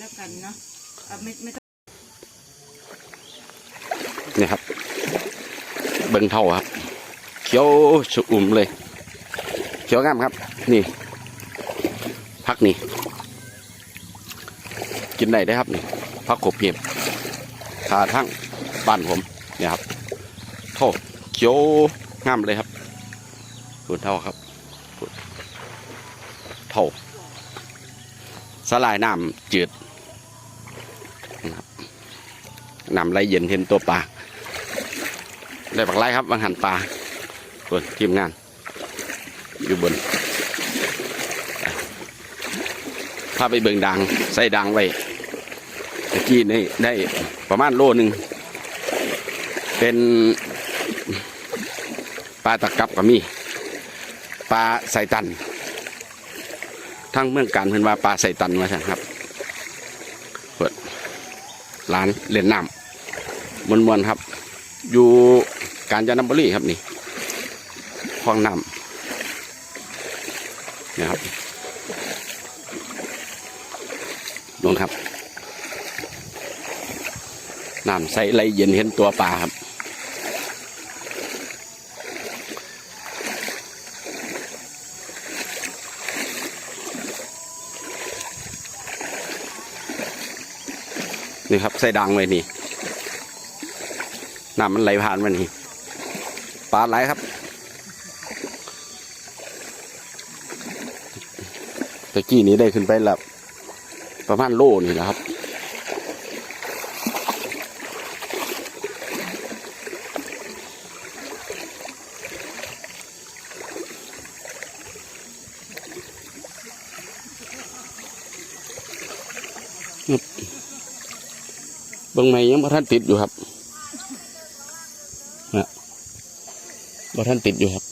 แล้วกันเนาะเอาไม่ไม่ต้องนี่ครับ เบิ่งเท่าครับ เขียวสุอุ่มเลย เขียวงามครับ นี่ พักนี่ กินได้ได้ครับนี่พักขบเพียบทาทั้งบ้านผมเนี่ยครับเท่าเขียวงามเลยครับส่วนเท่าครับเท่าสลายน้ำจืด นำไหลเย็นเห็นตัวปลาได้ปักไล่ครับบางหันปลาส่วนทีมงาน อยู่บนพาไปเบิ่งดังใส่ดังไว้ตะกี้นี่ได้ประมาณโลหนึ่งเป็นปลาตะกับก็มีปลาใส่ตัน ทั้งเมืองการเพิ่นว่าปลาใส่ตันมาสั่ครับ ร้านเล่นน้ำมวนๆครับ อยู่กาญจนบุรีครับนี่คลองน้ำนะครับลงครับน้ำใสไหลเย็นเห็นตัวปลาครับ นี่ครับใส่ดังไว้นี่น้ำมันไหลผ่านมานี่ปลาไหลครับตะกี้นี้ได้ขึ้นไปแล้วประมาณโลนี่แหละครับเบางไม่ยังบ่ท่านติดอยู่ครับนะบ่ท่านติดอยู่ครับ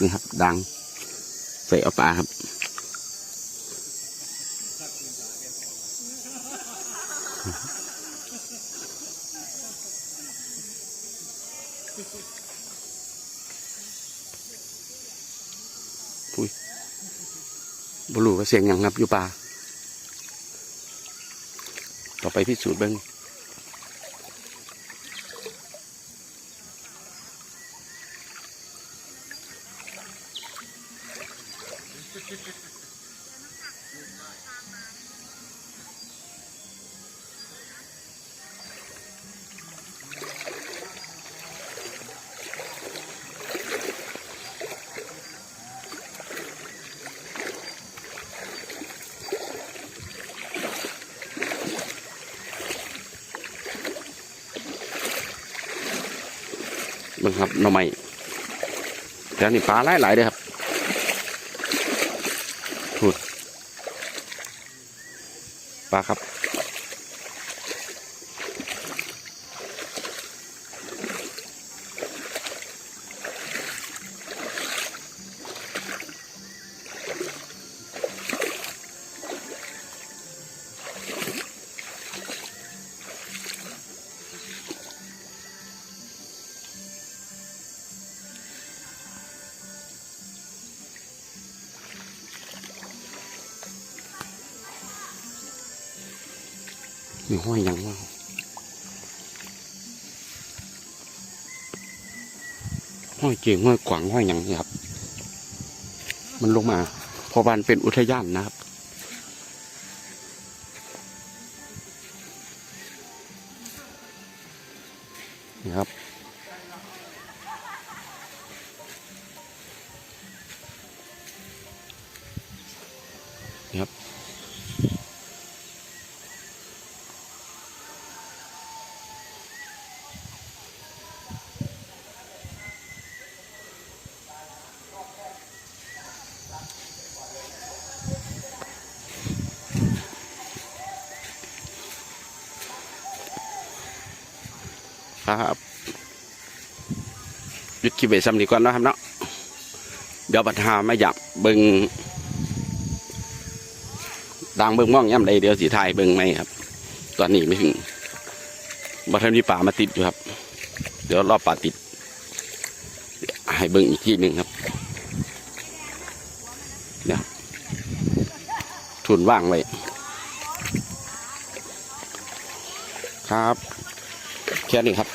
นี่ครับดังใส่เอาปลาครับอุ้ยบรูว่าเสียงยังครับอยู่ป่าต่อไปพิสูจน์เบิ้ง เบิ้งครับหน่อไม้แต่นี่ปลาหลายหลายๆเลยครับ พูดปลาครับ มีห้อยยังว่าห้อยเก่งห้อยขวางห้อยหยังนี่ครับ มันลงมาพอบานเป็นอุทยานนะครับนี่ครับนี่ครับ ครับยุดคลิปไว้ซ้ำดีก่อนนะครับเนาะเดี๋ยวปัญหาไม่อยากเบิงดังเบิงม่องย่ำใดเดี๋ยวสีไทยเบิงไหมครับ ตอนนี้ไม่ถึงบัทันมีป่ามาติดอยู่ครับ เดี๋ยวรอบป่าติด ให้เบิงอีกทีหนึ่งครับเนี่ยทุนว่างไว้ครับ แค่นี้ครับ